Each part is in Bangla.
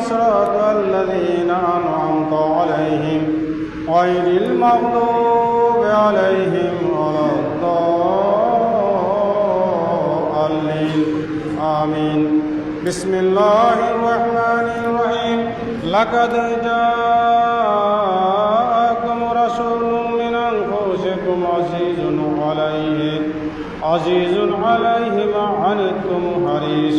صراط الذين أنعمت عليهم غير المغضوب عليهم ولا الضالين. آمين. بسم الله الرحمن الرحيم. لقد جاءكم رسول من أنفسكم عزيز عليه عزيز عليه ما عنتم حريص.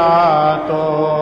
जातो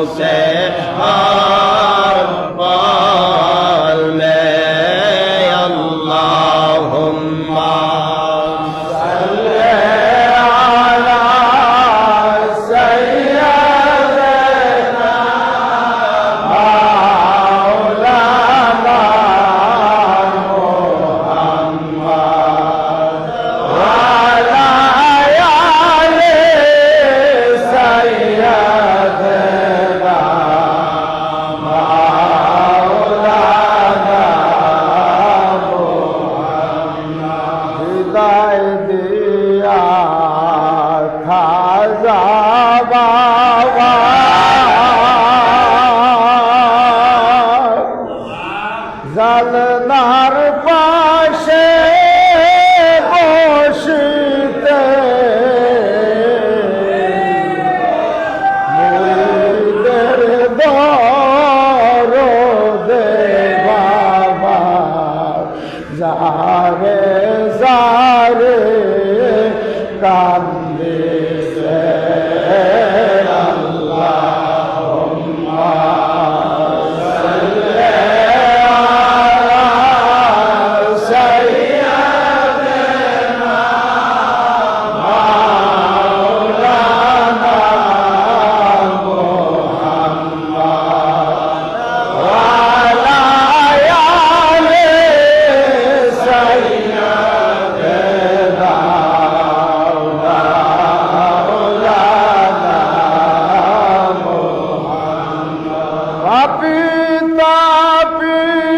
José. Amen.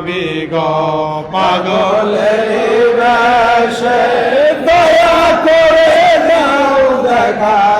নবী গো পাগলের দয়া করে দাও দেখা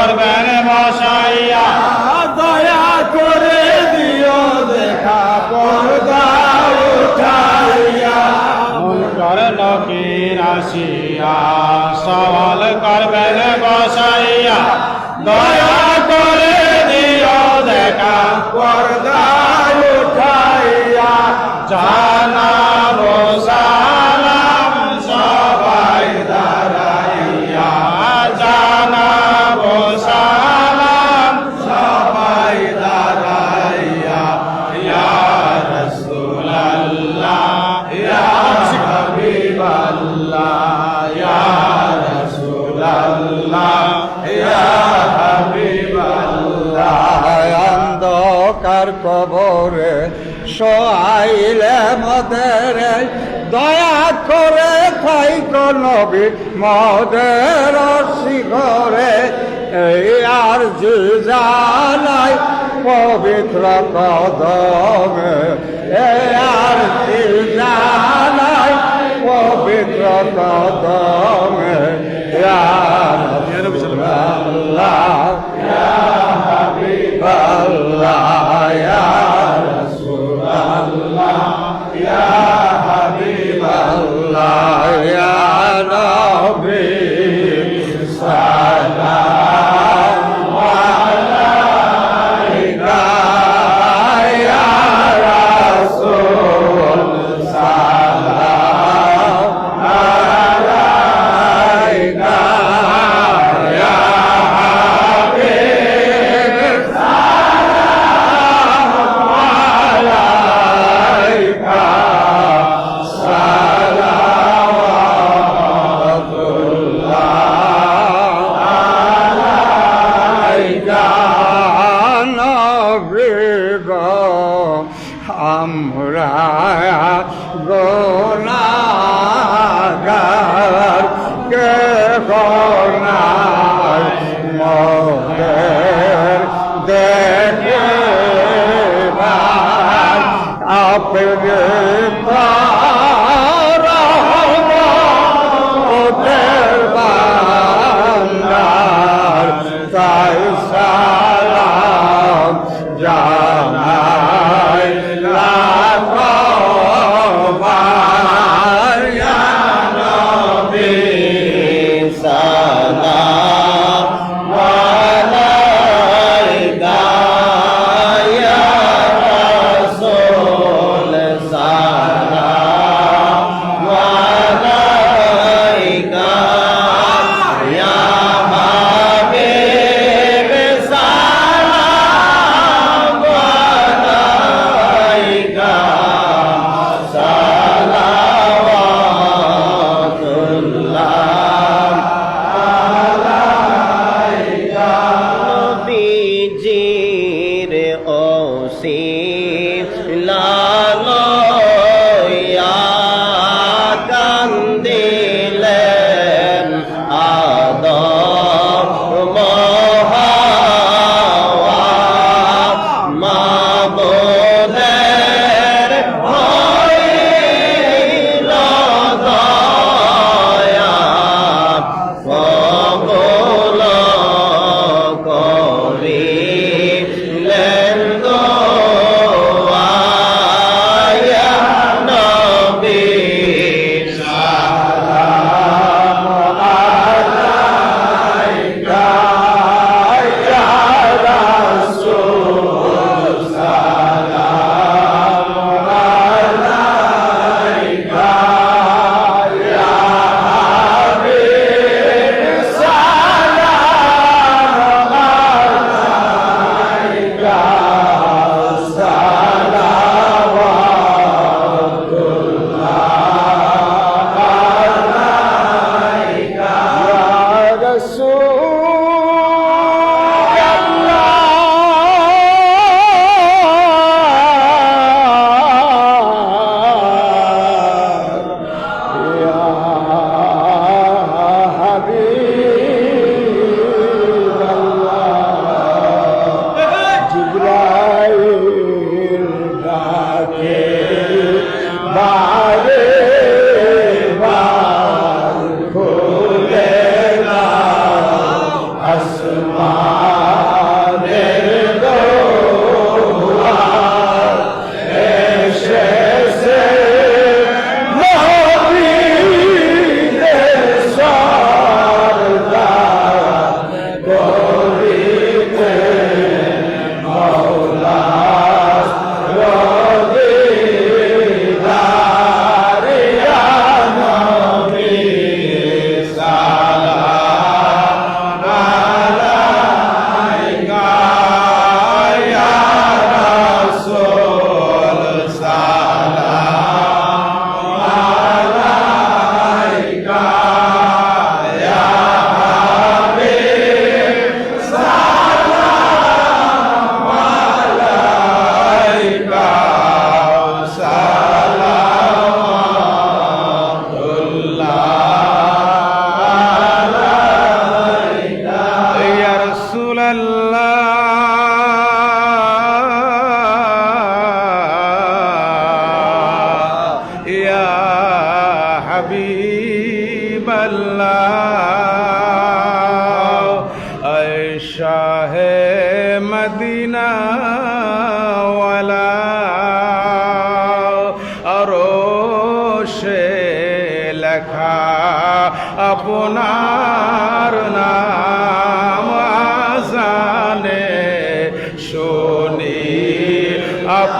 করবেন বসাইয়া দয়া করে দিও দেখা পর্দা উঠাইয়া। মুনকর নকির আসিয়া সওয়াল করবেন বসাইয়া দয়া করে দিও দেখা পর্দা উঠাইয়া। জানা বসা মদের শিখরে আর জানাই পবিত্র কদমে। আর জানাই পবিত্র কদমে। আল্লাহ আল্লাহ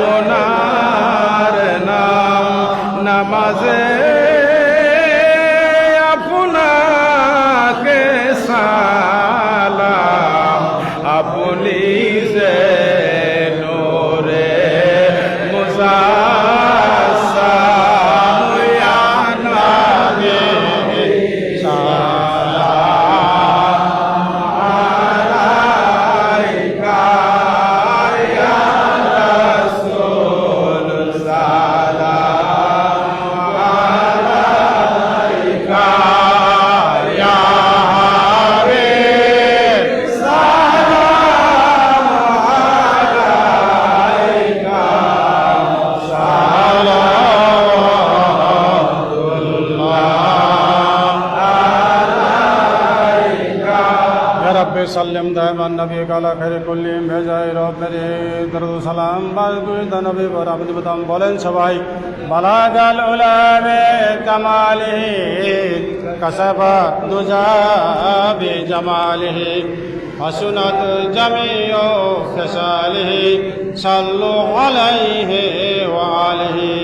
আপনার আপনি বতাম বলেন সবাই, বালাগাল উলামে কামালিহি, কাসাবা দুজা বি জামালিহি, হাসুনাত জামিউ ফিসালিহি সাল্লু আলাইহি ওয়া আলিহি।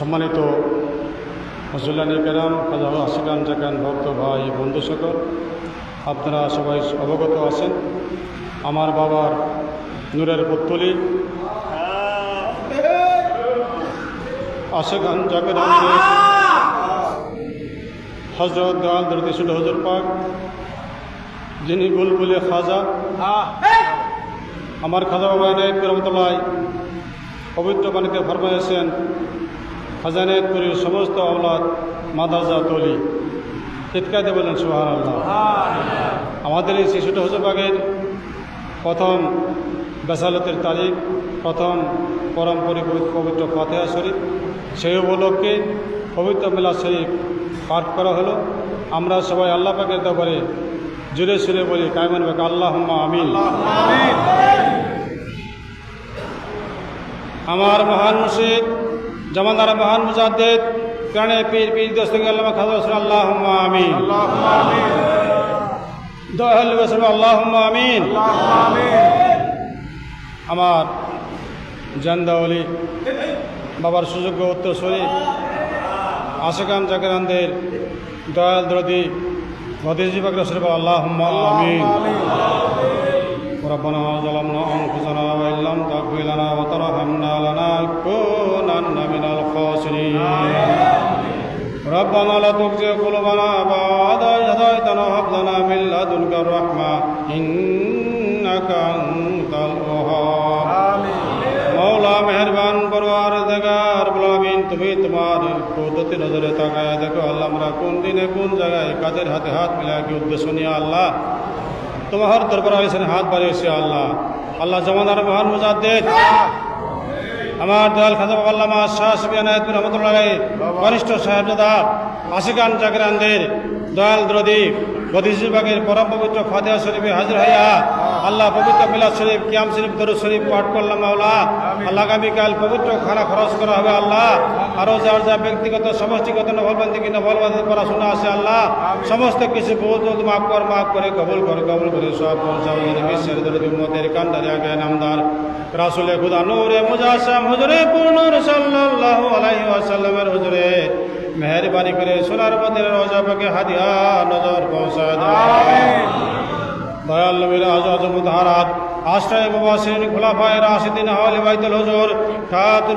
সম্মানিত মুসল্লানি কেরাম খাজা আশিকান জাকান ভক্ত ভাই, বন্ধু সকল আপনারা সবাই অবগত আছেন। আমার বাবার নূরের পুত্তলি। আশিকান জাকান হজরত দয়াল দরদিসুল হজর পাক। যিনি বুলবুলে খাজা। আমার খাজা বাবা রহমতুল্লাহ পবিত্র বাণীতে ফরমাইছেন খাজানায়তপুরের সমস্ত আওলাদ মাদাজা তলি। চিৎকাতে বলেন সুহান আল্লাহ আমাদের এই শিশুটা হজবাগের প্রথম বেসালতের তারিখ, প্রথম পরম পরিপবিত পবিত্র ফাতেহা শরীফ। সেই উপলক্ষে পবিত্র মেলা শরীফ পাঠ করা হলো। আমরা সবাই আল্লাহ পাকের দরবারে জুড়ে সুরে বলি, কায়মান বাক আল্লাহ আমিন। আমার মহান মুর্শিদ জমাদার মহান মুজাদ্দেদ প্রাণে পীর পীর দস্তগি আল্লাহ খাজা রসুল আল্লাহ আমিন দয়াল রসুল আল্লাহ আমিন আমার জান্দাওলি বাবার সুযোগ্য উত্তরস্বরী আশেকান জাকেরানদের দয়াল দ্রদি ভদেজি বাক রসুল আল্লাহ আমিন ربنا ظلمنا أنفسنا وإن لم تغفر لنا وترحمنا لنكونن من الخاسرين ربنا لا تخزي قلوبنا بعد إذ هديتنا وهب لنا من لدنك الرحمة إنك أنت الوهاب মৌলা মেহরবান পরওয়ার দেগার বলামিন তুমি তোমার কুদরতি নজরে তাকায় দেখো আল্লাহ আমরা কোন দিনে কোন জায়গায় কাদের হাতে হাত মিলায় কি উদ্দেশ্য নিয়ে আল্লাহ তোমার দরবার আলিসেন হাত বাড়িয়েছে আল্লাহ আল্লাহ জমানার মহান মুজাদ্দেদ আমার দয়াল খাজা আল্লামা শাহ সুবিয়ানায়ত রহমতুল্লাহ বরিষ্ঠ সাহেবজাদা আশিকান জাগরানদের দয়াল দ্রদী বদিসবাগের পরম পবিত্র ফাতেহা শরীফে হাজির হইয়া আল্লাহ পবিত্র মিলাদ শরীফ, কিয়াম শরীফ দরু শরীফ পাঠ করলাম মাওলা। আল্লাহ আগামীকাল পবিত্র খানা খরচ করা হবে আল্লাহ। আরও যার যা ব্যক্তিগত সমষ্টিগত নভলবন্দি কি নভলবন্দি পড়াশোনা আছে আল্লাহ? সমস্ত কিছু বহুত মাফ কর মাফ করে কবুল করে কবুল করে সব পৌঁছাও বিশ্বের দরদ উম্মতের কান্দারে আগে নামদার। রাসুলে খুদা নূরে মুজাসম হুজুরে পূর্ণ সাল্লাল্লাহু আলাইহি ওয়াসাল্লামের হুজুরে। মেহরবানি করে সোনার মন্দির রোজা পাকে হাদিয়া নজর পৌঁছায় দয়াল নবীর আজ আজমুদ্দারাত আশ্রয় মুবাসিন খুলাফায় রাশিদিন বাইতুল হুজুর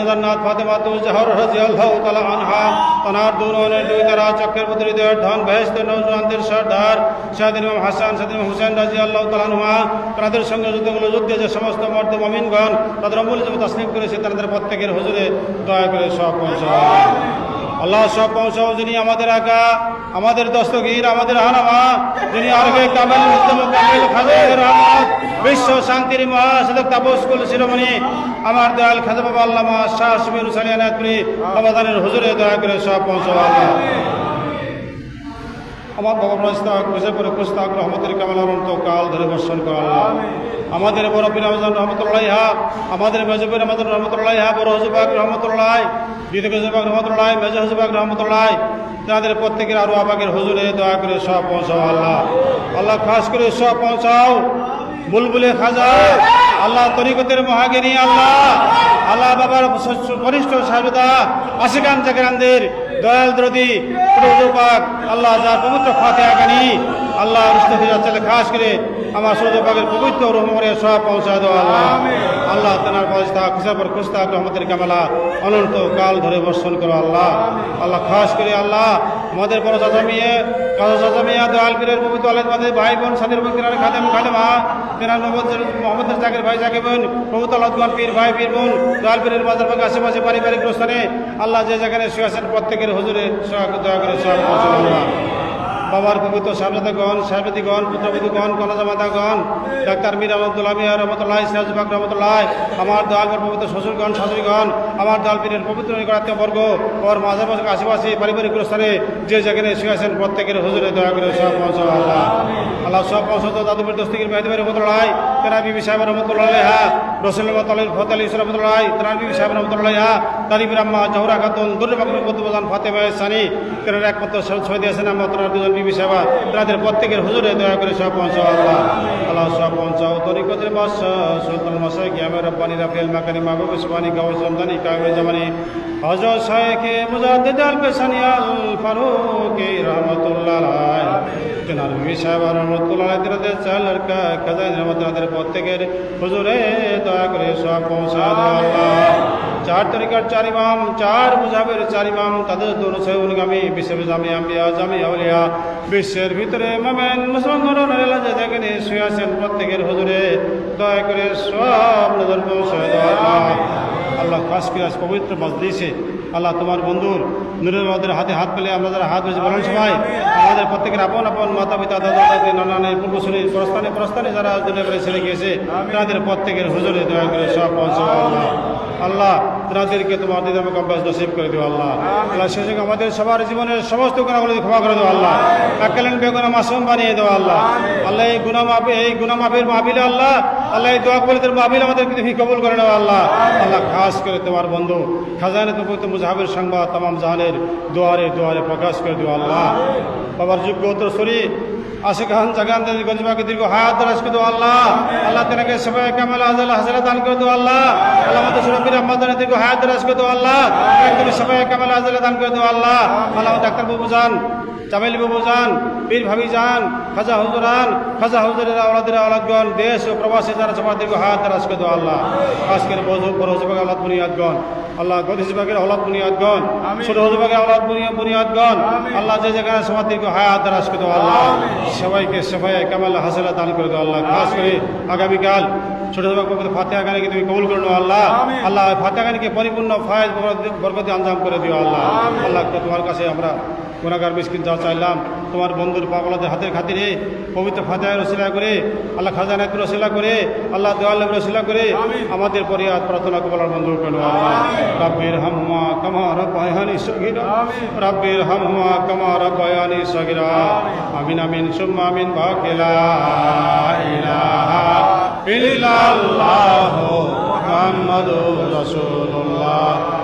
জান্নাত, ফাতেমা তু জহর রাদিয়াল্লাহু তাআলা আনহা, তানার দুরনের দুই তারা চক্রের পুত্রীদের ধন বেহেশত নওজওয়ানদের সর্দার শাহিদ ইমাম হাসান শাহিদ ইমাম হুসেন রাদিয়াল্লাহু তাআলা আনহুমা, তাদের সঙ্গে যুদ্ধগুলো যুদ্ধে যে সমস্ত মর্দ মুমিনগণ তাদের অমূল্য তাসলিম করেছে, তাদের প্রত্যেকের হুজুরে দয়া করে সব পৌঁছায় আল্লাহ সব পৌঁছাও যিনি আমাদের আকা আমাদের দস্তগীর, আমাদের হানামা যিনি আরবে কামেল মুস্তম কামেল খাজের রহমত বিশ্ব শান্তির মহাসদক তাপসকুল শিরোমণি, আমার দয়াল খাজা বাবা আল্লামা শাহ সুমির সালিয়ানাথপুরি অবদানের হুজুরে দয়া করে সব পৌঁছাও আল্লাহ আমার বাবা প্রস্তাক বুঝে পরে প্রস্তাক রহমতের কামাল অনন্ত কাল ধরে বর্ষণ করা আমাদের বড় পীর রহমতুল্লাহ হা আমাদের মেজবির আমাদের রহমতুল্লাহ হা বড় হজবাক রহমতুল্লাহ দ্বিতীয় হজবাক রহমতুল্লাহ মেজ হজবাক রহমতুল্লাহ তাদের প্রত্যেকের আরও আবাকের হজুরে দয়া করে সব পৌঁছাও আল্লাহ। আল্লাহ খাস করে সব পৌঁছাও। বুলবুলে খাজা আল্লাহ তরিকতের মহাগিনী আল্লাহ। আল্লাহ বাবার বরিষ্ঠ সাহেবদা আশিকান জাগরানদের দয়াল দ্রদি পাক আল্লাহ যার পবিত্র ফাতে আগানি আল্লাহ চলে খাস করে আমার সৌরপাকের পবিত্র রহমরে সব পৌঁছা দেওয়া আল্লাহ। আল্লাহ তেনার পয়সা খুশাপর খুস্তাক রহমতের কামালা অনন্ত কাল ধরে বর্ষণ করো আল্লাহ। আল্লাহ খাস করে আল্লাহ, আমাদের বড় চাচামিয়ে কাজা চাচামিয়া দয়াল পীরের পবিত্র আলেদ ভাই বোন সাদের বকিরার খাদেম, খাদেমা তেনার মোহাম্মদ জাকির ভাই, জাকির বোন পবিত্র আলাদমান পীর ভাই, পীর বোন দয়াল পীরের বাজার ভাগে আশেপাশে পারিবারিক প্রস্থানে আল্লাহ যে জায়গায় শুয়ে প্রত্যেকের হুজুরে দয়া করে সব বাবার পবিত্র সাহেবজাদাগণ সাহেবদিগণ পুত্রবধূগণ কনজামাতাগণ ডাক্তার মীর রহমতুল্লাহ মিয়া রহমতুল্লাহ সিরাজবাগ রহমতুল্লাহ, আমার দয়ালপুর পবিত্র শ্বশুরগণ, শাশুড়িগণ, আমার দয়াল পীরের পবিত্র বর্গ, ওর মাঝে মাঝে আশেপাশে পারিবারিক স্থানে যে যেখানে শুয়েছেন প্রত্যেকের হুজুরে দয়া করে সব পৌঁছো আল্লাহ। আল্লাহ সব পৌঁছত দাদুবের দস্তিগির মেহদিবের রহমতুল্লাহ তেনা বিবি সাহেব রহমতুল্লাহ হা প্রত্যেকের হুজুরে দয়া করে সব পৌঁছাও প্রত্যেকের হুজুরে দয়া করে সব পৌঁছা চার তরিকার চার চার মুজাবের চার ইমাম, তাদের অনুগামী বিশ্বের জামি আম্বিয়া, জামি আউলিয়া, বিশ্বের ভিতরে মামেন মুসলমান যে যেখানে শুয়ে প্রত্যেকের হজুরে, দয়া করে সব নজর পৌঁছায় আল্লাহ খাস করে আজ পবিত্র মজলিসে আল্লাহ তোমার বন্ধুর নুরের হাতে হাত পেলে আমরা যারা হাত বেঁচে বলেন সবাই আমাদের প্রত্যেকের আপন আপন মাতা পিতা দাদা দাদি নানা নানি প্রস্থানে প্রস্থানে যারা দুনিয়া ছেড়ে গিয়েছে তাদের প্রত্যেকের হুজুরে দয়া করে সব পৌঁছো আল্লাহ। আল্লাহ তাদেরকে তোমার দিদাম কম্পাস নসিব করে দিও আল্লাহ। আল্লাহ শেষে আমাদের সবার জীবনের সমস্ত গুণাগুলি ক্ষমা করে দেবো আল্লাহ। একালেন বেগুনা মাসুম বানিয়ে দেবো আল্লাহ। আল্লাহ এই গুণা এই গুণা মাফির মাহবিলে আল্লাহ আল্লাহ এই দোয়া কবলিতের মাহবিল আমাদের তুমি কবুল করে নেওয়া আল্লাহ। আল্লাহ খাস করে তোমার বন্ধু, খাজানে তো মুজাহাবের সংবাদ তাম জাহানের দোয়ারে দোয়ারে প্রকাশ করে দেওয়া আল্লাহ। বাবার যোগ্য উত্তরসূরি আশিক খান জাগান গঞ্জবাকে দীর্ঘ হায়াত দারাজ করে দেবো আল্লাহ। আল্লাহ তেনাকে সবাই কামাল আজাল হাজারা দান করে দেবো আল্লাহ। আল্লাহ আমাদের সুরবির আহমদানের দীর্ঘ হায়াত দারাজ করে আল্লাহ। একদম সবাই কামাল আজালা দান করে দেবো আল্লাহ। আল্লাহ ডাক্তার বাবু যান জামিল বাবু যান, পীর ভাবি যান, খাজা হুজুরান খাজা হুজুরের আওলাদের আওলাদগণ, দেশ ও প্রবাসী যারা সবার দীর্ঘ হায়াত দারাজ করে দেবো আল্লাহ। আজকের বড় হজবাগ আল্লাহ বুনিয়াদগণ। আল্লাহ গদিস বিভাগের আওলাদ বুনিয়াদগণ ছোট হজবাগের অলাদ বুনিয়া- বুনিয়াদগণ আল্লাহ যে যেখানে সমাধিকে হায়াত দারাজ করে দেওয়া আল্লাহ। সবাইকে সবাই কামাল হাসিলা দান করে দেওয়া আল্লাহ। খাস করে আগামীকাল ছোট ছোট ফাতেহা গানকে তুমি কবুল করে নেওয়া আল্লাহ। আল্লাহ ফাতেহা গানকে পরিপূর্ণ ফায়জ বরকতি আঞ্জাম করে দিও আল্লাহ। আল্লাহ তোমার কাছে আমরা গুণাগার মিসকিন যা চাইলাম। তোমার বন্ধুর পাগলাদের হাতের খাতিরে পবিত্র ফাজায় রসিলা করে আল্লাহ খাজানাকে রসিলা করে আল্লাহ দেওয়াল রসিলা করে আমাদের পরিয়াদ প্রার্থনা কবলার বন্ধু করে রাব্বির হাম্মা কামার পায়হানি সগিরা। রাব্বির হাম্মা কামার পায়হানি সগিরা। আমিন। আমিন সুম্মা আমিন বাকিলা ইলাহা ইল্লাল্লাহু মুহাম্মাদুর রাসূলুল্লাহ।